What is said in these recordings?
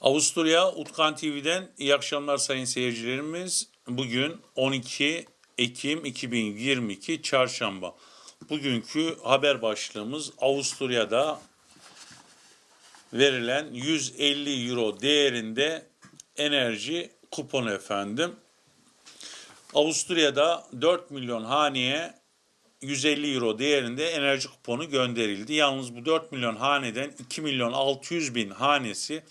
Avusturya Utkan TV'den iyi akşamlar sayın seyircilerimiz. Bugün 12 Ekim 2022 Çarşamba. Bugünkü haber başlığımız Avusturya'da verilen 150 euro değerinde enerji kuponu efendim. Avusturya'da 4 milyon haneye 150 euro değerinde enerji kuponu gönderildi. Yalnız bu 4 milyon haneden 2 milyon 600 bin hanesi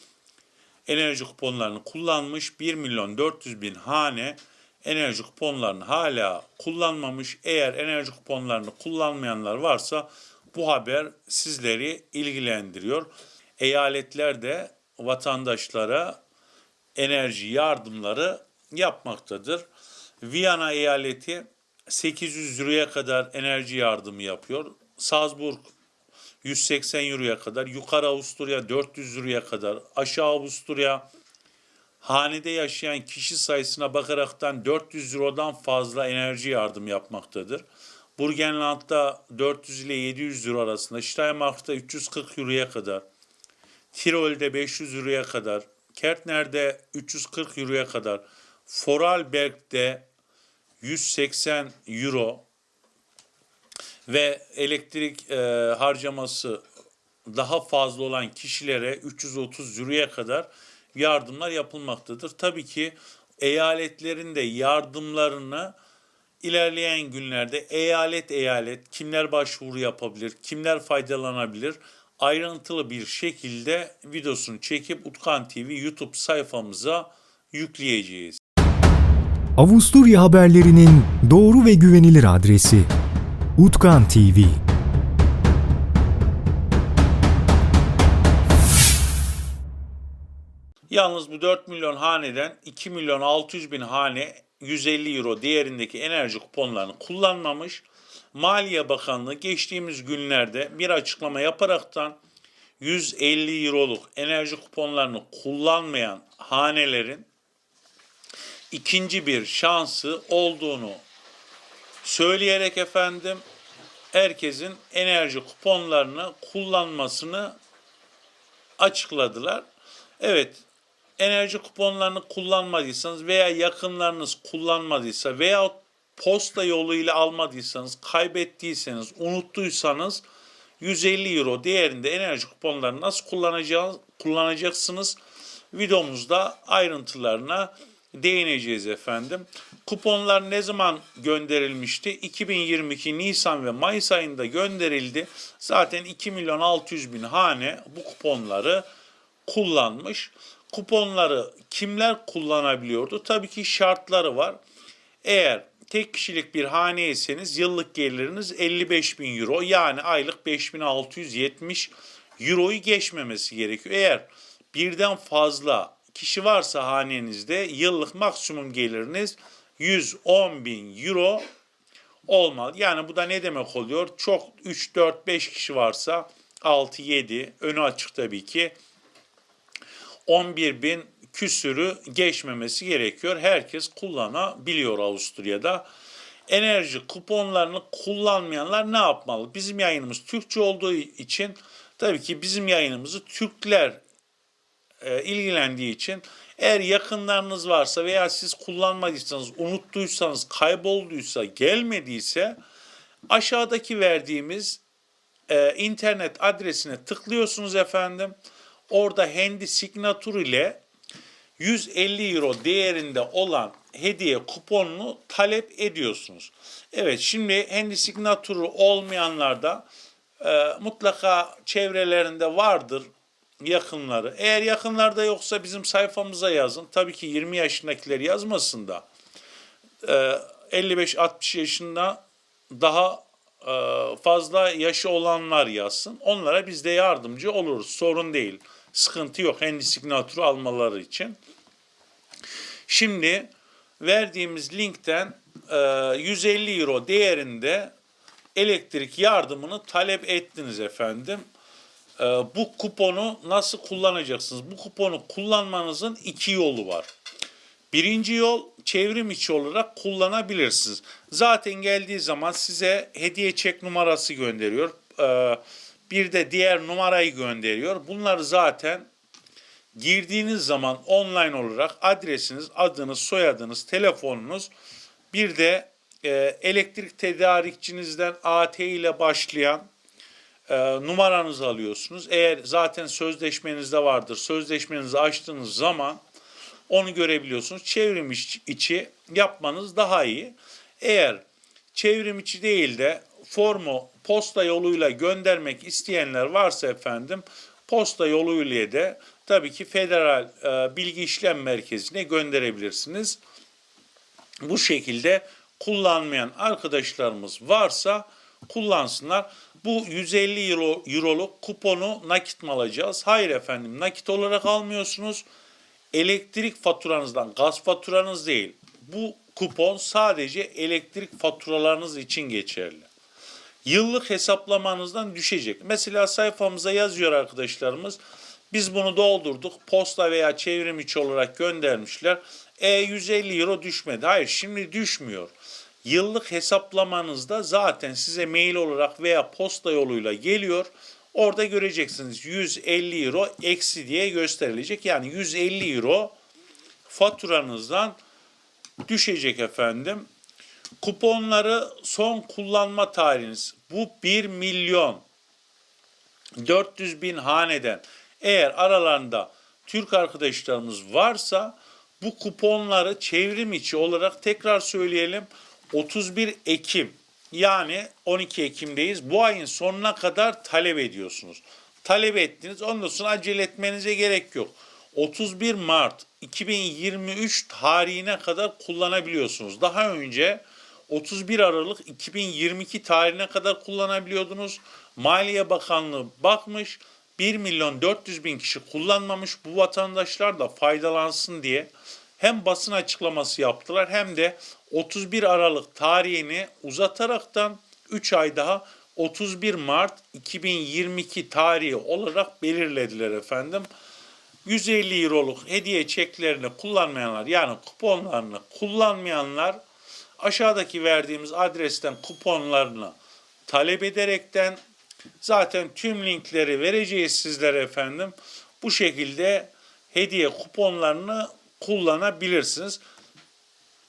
enerji kuponlarını kullanmış. 1 milyon 400 bin hane enerji kuponlarını hala kullanmamış. Eğer enerji kuponlarını kullanmayanlar varsa bu haber sizleri ilgilendiriyor. Eyaletler de vatandaşlara enerji yardımları yapmaktadır. Viyana eyaleti 800 euroya kadar enerji yardımı yapıyor. Salzburg 180 euroya kadar, yukarı Avusturya 400 euroya kadar, aşağı Avusturya hanede yaşayan kişi sayısına bakaraktan 400 eurodan fazla enerji yardım yapmaktadır. Burgenland'da 400 ile 700 euro arasında, Steiermark'ta 340 euroya kadar, Tirol'de 500 euroya kadar, Kärntner'de 340 euroya kadar, Vorarlberg'de 180 euro ve elektrik e, harcaması daha fazla olan kişilere 330 euroya kadar yardımlar yapılmaktadır. Tabii ki eyaletlerin de yardımlarını ilerleyen günlerde eyalet eyalet kimler başvuru yapabilir, kimler faydalanabilir ayrıntılı bir şekilde videosunu çekip Utkan TV YouTube sayfamıza yükleyeceğiz. Avusturya haberlerinin doğru ve güvenilir adresi Utkan TV. Yalnız bu 4 milyon haneden 2 milyon 600 bin hane 150 euro değerindeki enerji kuponlarını kullanmamış. Maliye Bakanlığı geçtiğimiz günlerde bir açıklama yaparaktan 150 euroluk enerji kuponlarını kullanmayan hanelerin ikinci bir şansı olduğunu söyleyerek efendim herkesin enerji kuponlarını kullanmasını açıkladılar. Evet enerji kuponlarını kullanmadıysanız veya yakınlarınız kullanmadıysa veya posta yoluyla almadıysanız, kaybettiyseniz, unuttuysanız 150 euro değerinde enerji kuponlarını nasıl kullanacağız, kullanacaksınız? Videomuzda ayrıntılarına değineceğiz efendim. Kuponlar ne zaman gönderilmişti? 2022 Nisan ve Mayıs ayında gönderildi. Zaten 2 milyon 600 bin hane bu kuponları kullanmış. Kuponları kimler kullanabiliyordu? Tabii ki şartları var. Eğer tek kişilik bir haneyseniz yıllık geliriniz 55 bin euro yani aylık 5670 euroyu geçmemesi gerekiyor. Eğer birden fazla kişi varsa hanenizde yıllık maksimum geliriniz 110 bin euro olmalı. Yani bu da ne demek oluyor? Çok 3, 4, 5 kişi varsa 6, 7 önü açık tabii ki 11 bin küsürü geçmemesi gerekiyor. Herkes kullanabiliyor Avusturya'da. Enerji kuponlarını kullanmayanlar ne yapmalı? Bizim yayınımız Türkçe olduğu için tabii ki bizim yayınımızı Türkler e, ilgilendiği için eğer yakınlarınız varsa veya siz kullanmadıysanız, unuttuysanız, kaybolduysa, gelmediyse aşağıdaki verdiğimiz e, internet adresine tıklıyorsunuz efendim. Orada Handy Signature ile 150 euro değerinde olan hediye kuponunu talep ediyorsunuz. Evet şimdi Handy Signature olmayanlar da e, mutlaka çevrelerinde vardır yakınları. Eğer yakınlarda yoksa bizim sayfamıza yazın. Tabii ki 20 yaşındakiler yazmasın da. E, 55-60 yaşında daha e, fazla yaşı olanlar yazsın. Onlara biz de yardımcı oluruz. Sorun değil. Sıkıntı yok. Handy Signature almaları için. Şimdi verdiğimiz linkten e, 150 euro değerinde elektrik yardımını talep ettiniz efendim. E, bu kuponu nasıl kullanacaksınız? Bu kuponu kullanmanızın iki yolu var. Birinci yol çevrim içi olarak kullanabilirsiniz. Zaten geldiği zaman size hediye çek numarası gönderiyor. E, bir de diğer numarayı gönderiyor. Bunları zaten girdiğiniz zaman online olarak adresiniz, adınız, soyadınız, telefonunuz bir de e, elektrik tedarikçinizden AT ile başlayan e, numaranızı alıyorsunuz. Eğer zaten sözleşmenizde vardır, sözleşmenizi açtığınız zaman onu görebiliyorsunuz. Çevrim içi, yapmanız daha iyi. Eğer çevrim içi değil de formu posta yoluyla göndermek isteyenler varsa efendim posta yoluyla de tabii ki Federal e, Bilgi İşlem Merkezi'ne gönderebilirsiniz. Bu şekilde kullanmayan arkadaşlarımız varsa kullansınlar. Bu 150 euro, euroluk kuponu nakit mi alacağız? Hayır efendim nakit olarak almıyorsunuz. Elektrik faturanızdan, gaz faturanız değil. Bu kupon sadece elektrik faturalarınız için geçerli. Yıllık hesaplamanızdan düşecek. Mesela sayfamıza yazıyor arkadaşlarımız. Biz bunu doldurduk. Posta veya çevrim içi olarak göndermişler. E 150 euro düşmedi. Hayır şimdi düşmüyor. Yıllık hesaplamanızda zaten size mail olarak veya posta yoluyla geliyor. Orada göreceksiniz 150 euro eksi diye gösterilecek. Yani 150 euro faturanızdan düşecek efendim. Kuponları son kullanma tarihiniz. Bu 1 milyon 400 bin haneden eğer aralarında Türk arkadaşlarımız varsa bu kuponları çevrim içi olarak tekrar söyleyelim 31 Ekim yani 12 Ekim'deyiz. Bu ayın sonuna kadar talep ediyorsunuz. Talep ettiniz ondan sonra acele etmenize gerek yok. 31 Mart 2023 tarihine kadar kullanabiliyorsunuz. Daha önce 31 Aralık 2022 tarihine kadar kullanabiliyordunuz. Maliye Bakanlığı bakmış 1 milyon 400 bin kişi kullanmamış bu vatandaşlar da faydalansın diye hem basın açıklaması yaptılar hem de 31 Aralık tarihini uzataraktan 3 ay daha 31 Mart 2022 tarihi olarak belirlediler efendim. 150 euroluk hediye çeklerini kullanmayanlar yani kuponlarını kullanmayanlar aşağıdaki verdiğimiz adresten kuponlarını talep ederekten zaten tüm linkleri vereceğiz sizlere efendim. Bu şekilde hediye kuponlarını kullanabilirsiniz.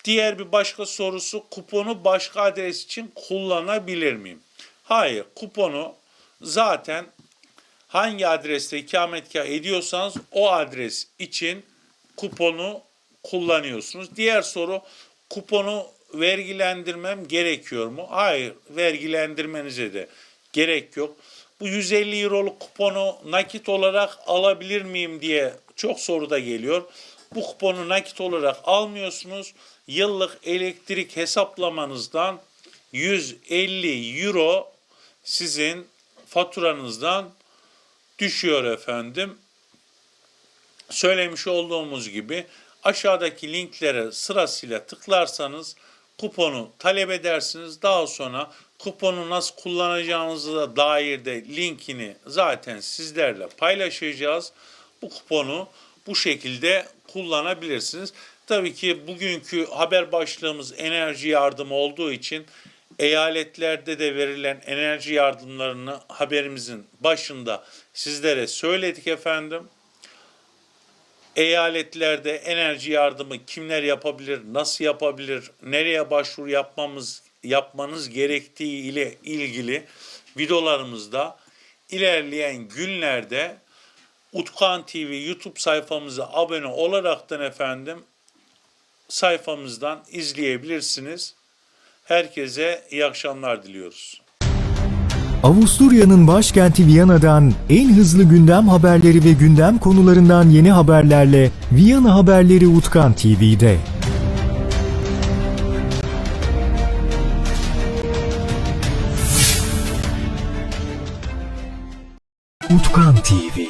Diğer bir başka sorusu kuponu başka adres için kullanabilir miyim? Hayır, kuponu zaten hangi adreste ikametgah ediyorsanız o adres için kuponu kullanıyorsunuz. Diğer soru kuponu vergilendirmem gerekiyor mu? Hayır, vergilendirmenize de gerek yok. Bu 150 euroluk kuponu nakit olarak alabilir miyim diye çok soru da geliyor. Bu kuponu nakit olarak almıyorsunuz. Yıllık elektrik hesaplamanızdan 150 euro sizin faturanızdan düşüyor efendim. Söylemiş olduğumuz gibi aşağıdaki linklere sırasıyla tıklarsanız kuponu talep edersiniz. Daha sonra kuponu nasıl kullanacağınıza dair de linkini zaten sizlerle paylaşacağız. Bu kuponu bu şekilde kullanabilirsiniz. Tabii ki bugünkü haber başlığımız enerji yardımı olduğu için eyaletlerde de verilen enerji yardımlarını haberimizin başında sizlere söyledik efendim. Eyaletlerde enerji yardımı kimler yapabilir, nasıl yapabilir, nereye başvuru yapmamız yapmanız gerektiği ile ilgili videolarımızda ilerleyen günlerde Utkan TV YouTube sayfamıza abone olaraktan efendim sayfamızdan izleyebilirsiniz. Herkese iyi akşamlar diliyoruz. Avusturya'nın başkenti Viyana'dan en hızlı gündem haberleri ve gündem konularından yeni haberlerle Viyana Haberleri Utkan TV'de. Utkan TV